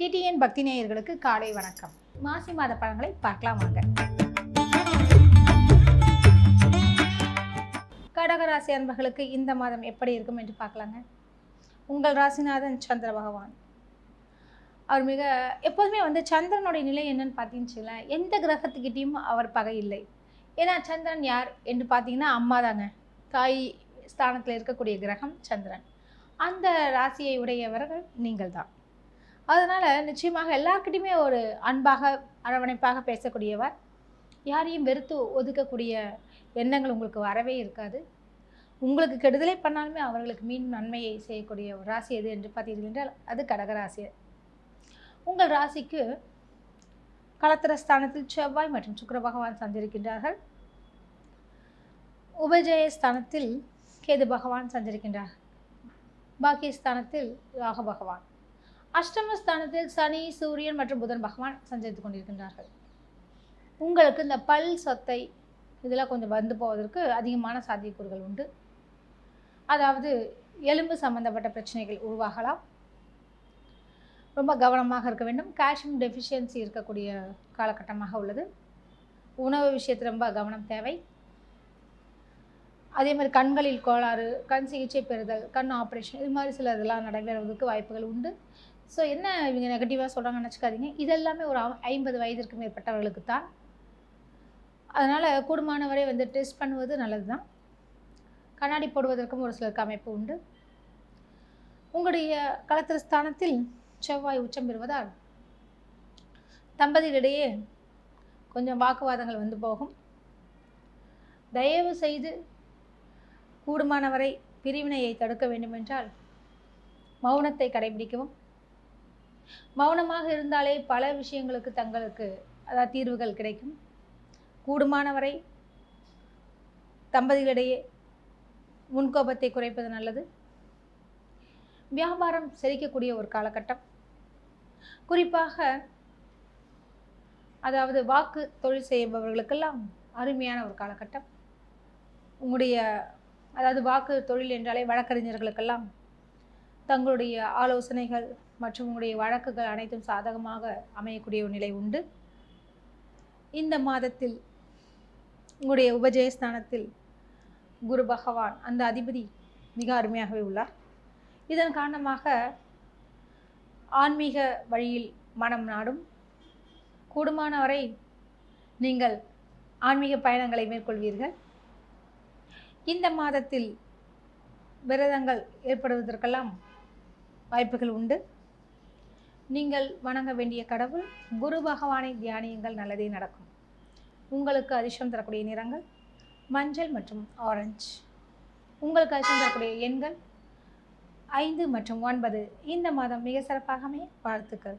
DTN பக்தி நேயர்களுக்கு காலை வணக்கம். மாசி மாத பழங்களை பார்க்கலாம் வாங்க. கடகராசி அன்பர்களுக்கு இந்த மாதம் எப்படி இருக்கும் என்று பார்க்கலாங்க. உங்கள் ராசிநாதன் சந்திர பகவான். அவர் மிக எப்போதுமே வந்து சந்திரனுடைய நிலை என்னன்னு பார்த்தீங்கன்னு எந்த கிரகத்துக்கிட்டேயும் அவர் பகை இல்லை. ஏன்னா சந்திரன் யார் என்று பார்த்தீங்கன்னா அம்மா தாங்க. தாய் ஸ்தானத்தில் இருக்கக்கூடிய கிரகம் சந்திரன். அந்த ராசியை உடையவர்கள் நீங்கள் தான் அதனால் நிச்சயமாக எல்லாருக்கிட்டையுமே ஒரு அன்பாக அரவணைப்பாக பேசக்கூடியவர். யாரையும் வெறுத்து ஒதுக்கக்கூடிய எண்ணங்கள் உங்களுக்கு வரவே இருக்காது. உங்களுக்கு கெடுதலை பண்ணாலுமே அவர்களுக்கு மீண்டும் நன்மையை செய்யக்கூடிய ஒரு ராசி எது என்று பார்த்தீர்கள் என்றால் அது கடகராசி. உங்கள் ராசிக்கு களத்திரஸ்தானத்தில் செவ்வாய் மற்றும் சுக்கர பகவான் சஞ்சரிக்கின்றார்கள். உபஜயஸ்தானத்தில் கேது பகவான் சஞ்சரிக்கின்றார். பாக்கியஸ்தானத்தில் ராக பகவான். அஷ்டமஸ்தானத்தில் சனி சூரியன் மற்றும் புதன் பகவான் சஞ்சரித்து கொண்டிருக்கின்றார்கள். உங்களுக்கு இந்த பல் சொத்தை இதெல்லாம் கொஞ்சம் வந்து போவதற்கு அதிகமான சாத்தியக்கூறுகள் உண்டு. அதாவது எலும்பு சம்பந்தப்பட்ட பிரச்சனைகள் உருவாகலாம். ரொம்ப கவனமாக இருக்க வேண்டும். கால்சியம் டெஃபிஷியன்சி இருக்கக்கூடிய காலகட்டமாக உள்ளது. உணவு விஷயத்தில் ரொம்ப கவனம் தேவை. அதே மாதிரி கண்களில் கோளாறு கண் சிகிச்சை பெறுதல் கண் ஆப்ரேஷன் இது மாதிரி சில இதெல்லாம் நடைபெறுவதற்கு வாய்ப்புகள் உண்டு. ஸோ என்ன இவங்க நெகட்டிவாக சொல்கிறாங்கன்னு நினச்சிக்காதீங்க. இதெல்லாமே ஒரு ஐம்பது வயதிற்கு மேற்பட்டவர்களுக்கு தான் அதனால் கூடுமானவரை வந்து டெஸ்ட் பண்ணுவது நல்லது தான் கண்ணாடி போடுவதற்கும் ஒரு சிலருக்கு அமைப்பு உண்டு. உங்களுடைய களத்திர ஸ்தானத்தில் செவ்வாய் உச்சம் பெறுவதால் தம்பதிகளிடையே கொஞ்சம் வாக்குவாதங்கள் வந்து போகும். தயவு செய்து கூடுமானவரை பிரிவினையை தடுக்க வேண்டுமென்றால் மௌனத்தை கடைபிடிக்கவும். மௌனமாக இருந்தாலே பல விஷயங்களுக்கு தங்களுக்கு அதாவது தீர்வுகள் கிடைக்கும். கூடுமானவரை தம்பதிகளிடையே முன்கோபத்தை குறைப்பது நல்லது. வியாபாரம் செழிக்கக்கூடிய ஒரு காலகட்டம். குறிப்பாக அதாவது வாக்கு தொழில் செய்பவர்களுக்கெல்லாம் அருமையான ஒரு காலகட்டம். உங்களுடைய அதாவது வாக்கு தொழில் என்றாலே வழக்கறிஞர்களுக்கெல்லாம் தங்களுடைய ஆலோசனைகள் மற்றும் உங்களுடைய வழக்குகள் அனைத்தும் சாதகமாக அமையக்கூடிய ஒரு நிலை உண்டு. இந்த மாதத்தில் உங்களுடைய உபஜயஸ்தானத்தில் குரு பகவான் அந்த அதிபதி மிக அருமையாகவே உள்ளார். இதன் காரணமாக ஆன்மீக வழியில் மனம் நாடும். கூடுமானவரை நீங்கள் ஆன்மீக பயணங்களை மேற்கொள்வீர்கள். இந்த மாதத்தில் விரதங்கள் ஏற்படுவதற்கெல்லாம் வாய்ப்புகள் உண்டு. நீங்கள் வணங்க வேண்டிய கடவுள் குரு பகவானை தியானியுங்கள் நல்லதே நடக்கும். உங்களுக்கு அதிர்ஷ்டம் தரக்கூடிய நிறங்கள் மஞ்சள் மற்றும் ஆரஞ்சு உங்களுக்கு அதிர்ஷ்டம் தரக்கூடிய எண்கள் ஐந்து மற்றும் ஒன்பது. இந்த மாதம் மிக சிறப்பாகவே வாழ்த்துக்கள்.